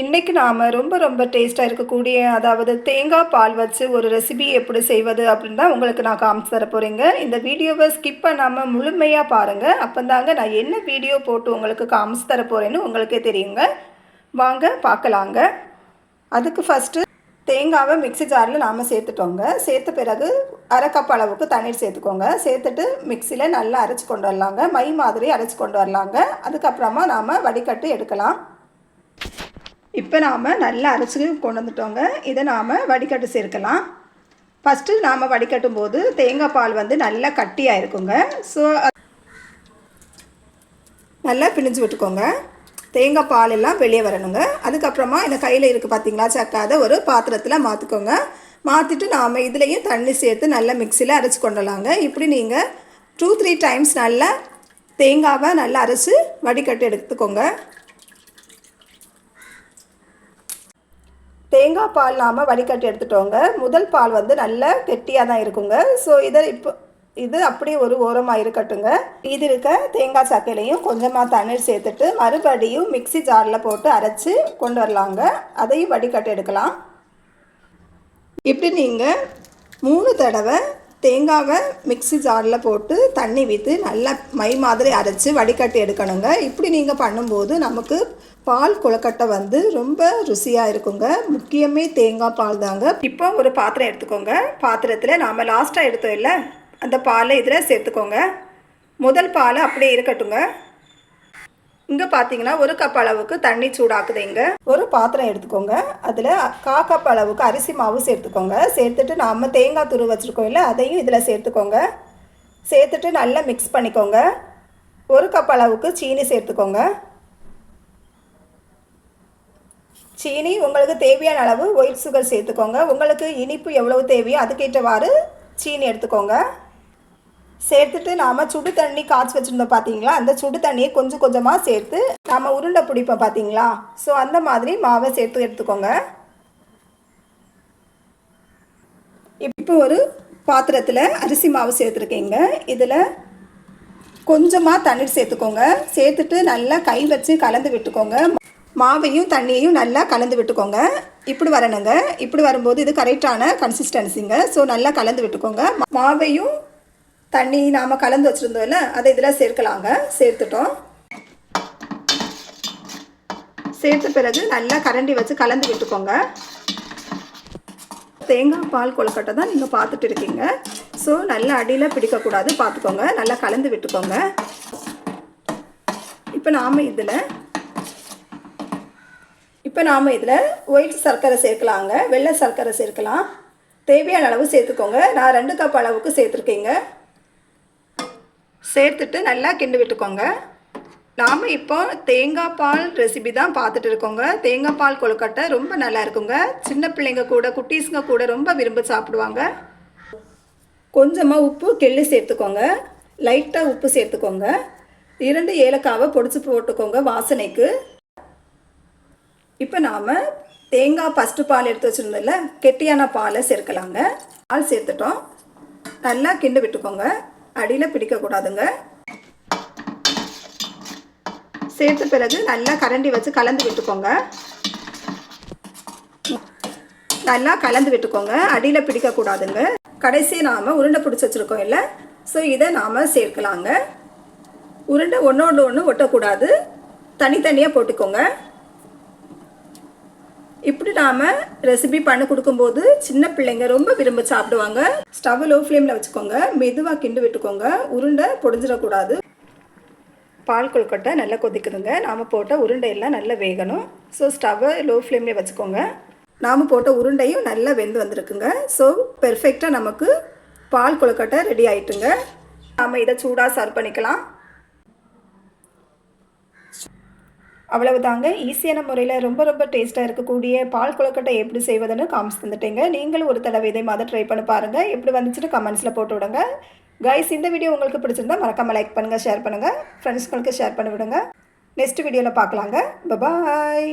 இன்றைக்கி நாம் ரொம்ப ரொம்ப டேஸ்ட்டாக இருக்கக்கூடிய அதாவது தேங்காய் பால் வச்சு ஒரு ரெசிபி எப்படி செய்வது அப்படின்னு தான் உங்களுக்கு நான் காமிச்சு தர போகிறேங்க இந்த வீடியோவை ஸ்கிப் பண்ணாமல் முழுமையாக பாருங்கள் அப்போ தாங்க நான் என்ன வீடியோ போட்டு உங்களுக்கு காமிச்சு தர போகிறேன்னு உங்களுக்கே தெரியுங்க. வாங்க பார்க்கலாங்க. அதுக்கு ஃபஸ்ட்டு தேங்காவை மிக்ஸி ஜாரில் நாம் சேர்த்துட்டோங்க. சேர்த்த பிறகு அரை கப் அளவுக்கு தண்ணீர் சேர்த்துக்கோங்க. சேர்த்துட்டு மிக்சியில் நல்லா அரைச்சி கொண்டு வரலாங்க. மை மாதிரி அரைச்சி கொண்டு வரலாங்க. அதுக்கப்புறமா நாம் வடிகட்டி எடுக்கலாம். இப்போ நாம் நல்லா அரைச்சி கொண்டு வந்துட்டோங்க. இதை நாம் வடிகட்டு சேர்க்கலாம். ஃபஸ்ட்டு நாம் வடிகட்டும் போது தேங்காய் பால் வந்து நல்லா கட்டியாக இருக்குங்க. ஸோ நல்லா பிழிஞ்சு விட்டுக்கோங்க. தேங்காய் பால் எல்லாம் வெளியே வரணுங்க. அதுக்கப்புறமா இந்த கையில் இருக்குது பார்த்தீங்களா சக்காத ஒரு பாத்திரத்தில் மாற்றிக்கோங்க மாற்றிட்டு நாம் இதுலேயும் தண்ணி சேர்த்து நல்லா மிக்சியில் அரைச்சி கொண்டலாங்க. இப்படி நீங்கள் டூ த்ரீ டைம்ஸ் நல்லா தேங்காவை நல்லா அரைச்சி வடிகட்டி எடுத்துக்கோங்க. தேங்காய் பால் நாம் வடிகட்டி எடுத்துட்டோங்க. முதல் பால் வந்து நல்லா கெட்டியாக தான் இருக்குங்க. ஸோ இதை இப்போ இது அப்படியே ஒரு ஓரமாக இருக்கட்டுங்க. இது இருக்க தேங்காய் சக்கையிலையும் கொஞ்சமாக தண்ணீர் சேர்த்துட்டு மறுபடியும் மிக்சி ஜாரில் போட்டு அரைச்சி கொண்டு வரலாங்க. அதையும் வடிகட்டி எடுக்கலாம். இப்படி நீங்கள் மூணு தடவை தேங்காவை மிக்சி ஜாரில் போட்டு தண்ணி விற்று நல்லா மை மாதிரி அரைச்சி வடிகட்டி எடுக்கணுங்க. இப்படி நீங்கள் பண்ணும்போது நமக்கு பால் கொழுக்கட்டை வந்து ரொம்ப ருசியாக இருக்குங்க. முக்கியமே தேங்காய் பால் தாங்க. இப்போ ஒரு பாத்திரம் எடுத்துக்கோங்க. பாத்திரத்தில் நாம் லாஸ்ட்டாக எடுத்தோம் இல்லை? அந்த பாலை இதில் சேர்த்துக்கோங்க. முதல் பால் அப்படியே இருக்கட்டுங்க இங்கே பார்த்தீங்கன்னா ஒரு கப் அளவுக்கு தண்ணி சூடாக்குது இங்கே. ஒரு பாத்திரம் எடுத்துக்கோங்க. அதில் கா கப் அளவுக்கு அரிசி மாவு சேர்த்துக்கோங்க. சேர்த்துட்டு நாம் தேங்காய் துரு வச்சுருக்கோம் இல்லை அதையும் இதில் சேர்த்துக்கோங்க. சேர்த்துட்டு நல்லா மிக்ஸ் பண்ணிக்கோங்க. ஒரு கப் அளவுக்கு சீனி சேர்த்துக்கோங்க. சீனி உங்களுக்கு தேவையான அளவு ஒயிட் சுகர் சேர்த்துக்கோங்க. உங்களுக்கு இனிப்பு எவ்வளவு தேவையோ அதுக்கேற்றவாறு சீனி எடுத்துக்கோங்க. சேர்த்துட்டு நாம் சுடு தண்ணி காய்ச்சி வச்சுருந்தோம் பார்த்தீங்களா அந்த சுடு தண்ணியை கொஞ்சம் கொஞ்சமாக சேர்த்து நாம் உருண்டை பிடிப்போம் பார்த்தீங்களா ஸோ அந்த மாதிரி மாவை சேர்த்து எடுத்துக்கோங்க. இப்போ ஒரு பாத்திரத்தில் அரிசி மாவு சேர்த்துருக்கீங்க. இதில் கொஞ்சமாக தண்ணீர் சேர்த்துக்கோங்க. சேர்த்துட்டு நல்லா கை வச்சு கலந்து விட்டுக்கோங்க. மாவையும் தண்ணியையும் நல்லா கலந்து விட்டுக்கோங்க. இப்படி வரணுங்க. இப்படி வரும்போது இது கரெக்டான கன்சிஸ்டன்சிங்க ஸோ நல்லா கலந்து விட்டுக்கோங்க. மாவையும் தண்ணி நாம் கலந்து வச்சுருந்தோம்ல அதை இதில் சேர்க்கலாங்க. சேர்த்துட்டோம். சேர்த்த பிறகு நல்லா கரண்டி வச்சு கலந்து விட்டுக்கோங்க. தேங்காய் பால் கொழுக்கட்டை தான் நீங்கள் பார்த்துட்டு இருக்கீங்க. ஸோ நல்லா அடியில் பிடிக்கக்கூடாது பார்த்துக்கோங்க. நல்லா கலந்து விட்டுக்கோங்க. இப்போ நாம் இதில் இப்போ நாம் இதில் ஒயிட் சர்க்கரை சேர்க்கலாங்க. வெள்ளை சர்க்கரை சேர்க்கலாம். தேவையான அளவு சேர்த்துக்கோங்க. நான் ரெண்டு கப் அளவுக்கு சேர்த்துருக்கேங்க. சேர்த்துட்டு நல்லா கிண்டு விட்டுக்கோங்க. நாம் இப்போ தேங்காய் பால் ரெசிபி தான் பார்த்துட்டு இருக்கோங்க. தேங்காய் பால் கொழுக்கட்டை ரொம்ப நல்லா இருக்குங்க. சின்ன பிள்ளைங்க கூட குட்டீஸுங்க கூட ரொம்ப விரும்பி சாப்பிடுவாங்க. கொஞ்சமாக உப்பு கெள்ளு சேர்த்துக்கோங்க. லைட்டாக உப்பு சேர்த்துக்கோங்க. இரண்டு ஏலக்காவை பொடிச்சு போட்டுக்கோங்க வாசனைக்கு. இப்போ நாம் தேங்காய் ஃபஸ்ட்டு பால் எடுத்து வச்சுருந்தோம்ல கெட்டியான பாலை சேர்க்கலாங்க. பால் சேர்த்துட்டோம். நல்லா கிண்டு விட்டுக்கோங்க. அடியில் பிடிக்கக்கூடாதுங்க. சேர்த்த பிறகு நல்லா கரண்டி வச்சு கலந்து விட்டுக்கோங்க. நல்லா கலந்து விட்டுக்கோங்க. அடியில் பிடிக்கக்கூடாதுங்க. கடைசி நாம் உருண்டை பிடிச்சி வச்சுருக்கோம் இல்லை? ஸோ இதை நாம் சேர்க்கலாங்க. உருண்டை ஒன்றோடு ஒன்று ஒட்டக்கூடாது. தனித்தனியாக போட்டுக்கோங்க. இப்படி நாம் ரெசிபி பண்ணி கொடுக்கும்போது சின்ன பிள்ளைங்க ரொம்ப விரும்பி சாப்பிடுவாங்க. ஸ்டவ் லோ ஃப்ளேமில் வச்சுக்கோங்க. மெதுவாக கிண்டு விட்டுக்கோங்க. உருண்டை பொடிஞ்சிடக்கூடாது. பால் கொழுக்கட்டை நல்லா கொதிக்குதுங்க. நாம் போட்ட உருண்டையெல்லாம் நல்லா வேகணும். ஸோ ஸ்டவ்வை லோ ஃப்ளேம்லேயே வச்சுக்கோங்க. நாம் போட்ட உருண்டையும் நல்லா வெந்து வந்திருக்குங்க. ஸோ பெர்ஃபெக்டாக நமக்கு பால் கொழுக்கட்டை ரெடி ஆயிட்டுங்க. நாம் இதை சூடாக சர்வ் பண்ணிக்கலாம். அவ்வளவு தாங்க ஈஸியான முறையில் ரொம்ப ரொம்ப டேஸ்ட்டாக இருக்கக்கூடிய பால் கொழுக்கட்டை எப்படி செய்வதுன்னு காமிச்சு தந்துட்டேங்க. நீங்களும் ஒரு தடவை இதை மாதிரி ட்ரை பண்ணி பாருங்கள் எப்படி வந்துச்சுன்னு கமெண்ட்ஸில் போட்டு விடுங்க. கைஸ் இந்த வீடியோ உங்களுக்கு பிடிச்சிருந்தா மறக்காமல் லைக் பண்ணுங்கள் ஷேர் பண்ணுங்கள் ஃப்ரெண்ட்ஸ்களுக்கு ஷேர் பண்ணி விடுங்க. நெக்ஸ்ட் வீடியோவில் பார்க்கலாங்க. பபாய்